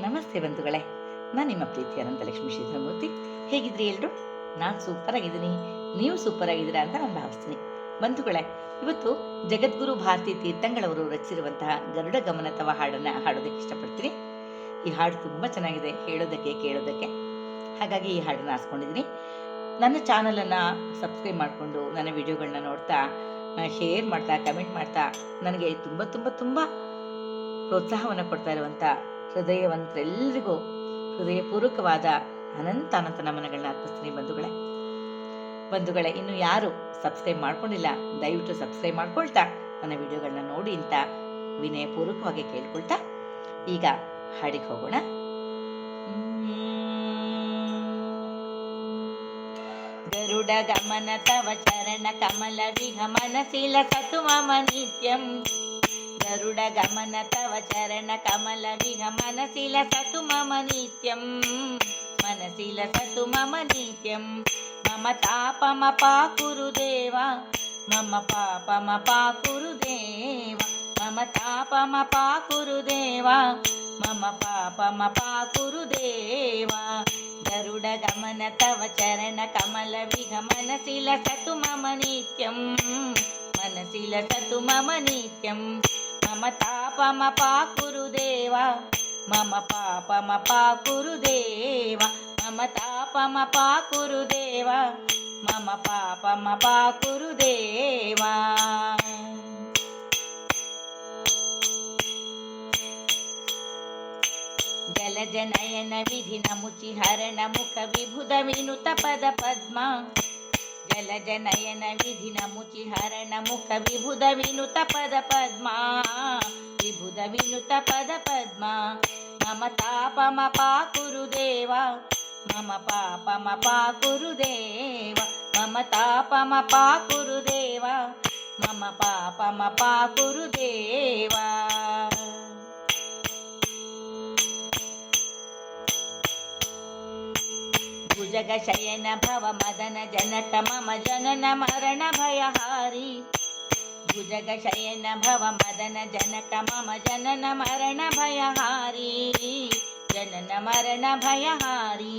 ನಮಸ್ತೆ ಬಂಧುಗಳೇ. ನಾನು ನಿಮ್ಮ ಪ್ರೀತಿ ಅನಂತಲಕ್ಷ್ಮಿ ಶ್ರೀಧರಮೂರ್ತಿ ಹೇಗಿದ್ರಿ ಎಲ್ಲರೂ ನಾನು ಸೂಪರ್ ಆಗಿದ್ದೀನಿ. ನೀವು ಸೂಪರ್ ಆಗಿದ್ದೀರಾ ಅಂತ ನಾನು ಭಾವಿಸ್ತೀನಿ. ಬಂಧುಗಳೇ, ಇವತ್ತು ಜಗದ್ಗುರು ಭಾರತಿ ತೀರ್ಥಂಗಳವರು ರಚಿಸಿರುವಂತಹ ಗರುಡ ಗಮನ ತವ ಹಾಡನ್ನು ಹಾಡೋದಕ್ಕೆ ಇಷ್ಟಪಡ್ತೀನಿ. ಈ ಹಾಡು ತುಂಬ ಚೆನ್ನಾಗಿದೆ, ಹೇಳೋದಕ್ಕೆ, ಕೇಳೋದಕ್ಕೆ. ಹಾಗಾಗಿ ಈ ಹಾಡನ್ನು ಆರಿಸ್ಕೊಂಡಿದ್ದೀನಿ ನನ್ನ ಚಾನಲನ್ನು ಸಬ್ಸ್ಕ್ರೈಬ್ ಮಾಡಿಕೊಂಡು ನನ್ನ ವಿಡಿಯೋಗಳನ್ನ ನೋಡ್ತಾ ಶೇರ್ ಮಾಡ್ತಾ ಕಮೆಂಟ್ ಮಾಡ್ತಾ, ನನಗೆ ತುಂಬ ತುಂಬ ತುಂಬ ಪ್ರೋತ್ಸಾಹವನ್ನು ಕೊಡ್ತಾ ಇರುವಂಥ ಹೃದಯವಂತರೆಲ್ಲರಿಗೂ ಹೃದಯಪೂರ್ವಕವಾದ ಅನಂತ ಅನಂತ ನಮನಗಳನ್ನ ಅರ್ಪಿಸ್ತೀನಿ ಬಂಧುಗಳೇ. ಬಂಧುಗಳೇ, ಇನ್ನು ಯಾರು ಸಬ್ಸ್ಕ್ರೈಬ್ ಮಾಡ್ಕೊಂಡಿಲ್ಲ, ದಯವಿಟ್ಟು ಸಬ್ಸ್ಕ್ರೈಬ್ ಮಾಡ್ಕೊಳ್ತಾ, ನನ್ನ ವಿಡಿಯೋಗಳನ್ನ ನೋಡಿ ಅಂತ ವಿನಯಪೂರ್ವಕವಾಗಿ ಕೇಳ್ಕೊಳ್ತಾ, ಈಗ ಹಾಡಿಗೆ ಹೋಗೋಣ. ಗರುಡ ಗಮನ ತವ ಚರಣ ಕಮಲ ವಿಹ ಮನಸಿಲ ಸತು ಮಮ ನಿತ್ಯಂ. గరుడ గమన తవ చరణ కమల విహ మనసిల సతు మమ నిత్యం. మనసిల సతు మమ నిత్యం. మమ తాపమ పాకురు దేవా. మమ పాపమ పాకురు దేవా. మమ తాపమ పాకురు దేవా. మమ పాపమ పాకురు దేవా. గరుడ గమన తవ చరణ కమల విహ మనసిల సతు మమ నిత్యం. మనసిల సతు మమ నిత్యం. మమ తాపమ పాకురుదేవా మమ పాపమ పాకురుదేవా మమ తాపమ పాకురుదేవా మమ పాపమ పాకురుదేవా. జలజనయన విధి నముచి హరణ ముఖ విభుద వినుత పద పద్మ జలజనయన విధినముచిహరణ ముఖ విభుద వినుత పద పద్మా విభుద వినుత పద పద్మా మమ తాపమ పాకురుదేవా మమ పాపమ పాకురుదేవా మమ తాపమ పాకురుదేవా మమ పాపమ పాకురుదేవా जगशयन भव मदन जनक मम जनन मरण भयहारी भुजगशयन भव मदन जनक मम जनन मरण भयहारी जनन मरण भयहारी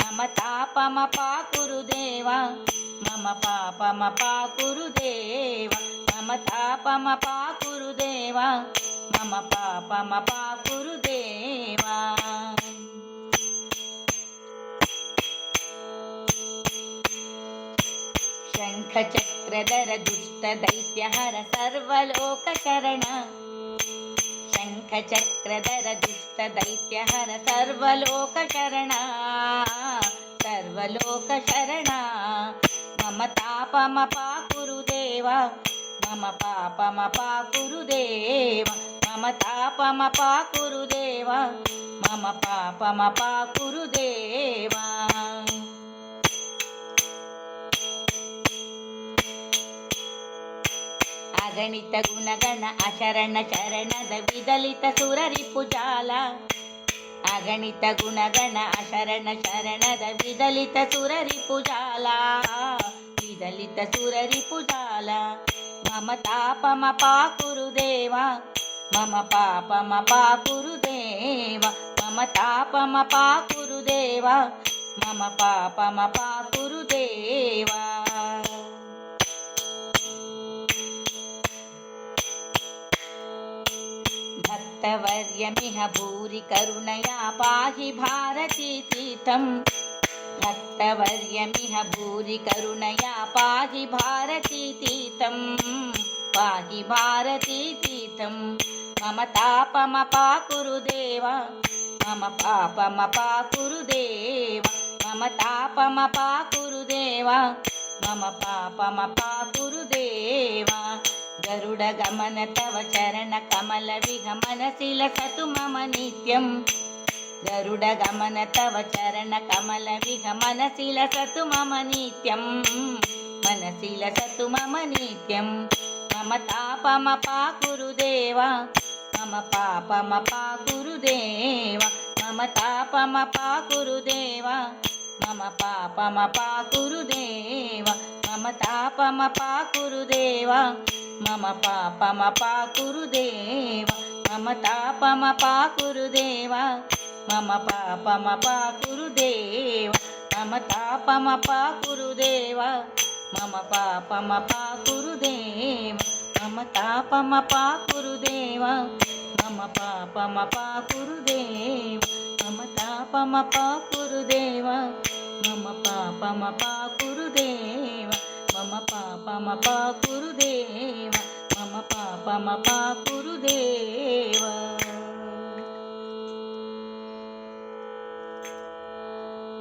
मम तापमपाकुरुदेव मम पापमपाकुरुदेव मम तापमपाकुरुदेव मम पापमपाकुरुदेवा शङ्खचक्रधर दुष्टदैत्यहर सर्वलोकशरण शङ्खचक्रधर दुष्टदैत्यहर सर्वलोकशरणा सर्वलोकशरणा। मम तापमपाकुरुदेव। मम पापमपाकुरुदेव। मम तापमपाकुरुदेव। मम पापमपाकुरुदेव। ಅಗಣಿತ ಗುಣಗಣ ಅಶರಣ ಶರಣದ ವಿದಲಿತ ಸುರರಿ ಪುಜಾಲ ಅಗಣಿತ ಗುಣಗಣ ಅಶರಣ ಶರಣದ ವಿದಲಿತ ಸುರರಿ ಪುಜಾಲ ವಿದಲಿತ ಸುರರಿ ಪುಜಾಲ ಮಮ ತಾಪಮ ಪಾಕುರು ದೇವ ಮಮ ಪಾಪಮ ಪಾಕುರು ದೇವ ಮಮ ತಾಪಮ ಪಾಕುರು ದೇವ ಮಮ ಪಾಪಮ ಪಾಕುರು రక్తవర్యమిహ భూరి కరుణయా పాహి భారతీతీతం రక్తవర్యమిహ భూరి కరుణయా పాహి భారతీతీతం పాహి భారతీతీతం మమ తాపమపాకురు దేవ మమ పాపమపాకురు దేవ మమ తాపమపాకురు దేవ మమ పాపమపాకురు దేవా గరుడ గమన తవ చరణ కమల విహమనశీల సతు మమ నిత్యం. గరుడ గమన తవ చరణ కమల విహమనశీల సతు మమ నిత్యం. మనశీల సతు మమ నిత్యం. మమ తాపమ పా గురుదేవా మమ పాపమ పా గురుదేవా మమ తాపమ పా గురుదేవా మమ పాపమ పా గురుదేవా మమ తాపమ పా గురుదేవా. మమ పాప పాపమ పాకురుదేవ మమ తాప తాపమ పాకురుదేవ మమ పాప పాపమ పాకురుదేవ మమ తాప తాపమ పాకురుదేవ మమ పాప పాపమ పాకురుదేవ మమ తాప తాపమ పాకురుదేవ మమ పాప పాపమ పాకురుదేవ మమ తాప తాపమ పాకురుదేవ మమ పాప పాపమ పాకురుదేవ. మమ పాప మప కురుదేవ మమ పాప మప పాకురుదేవ.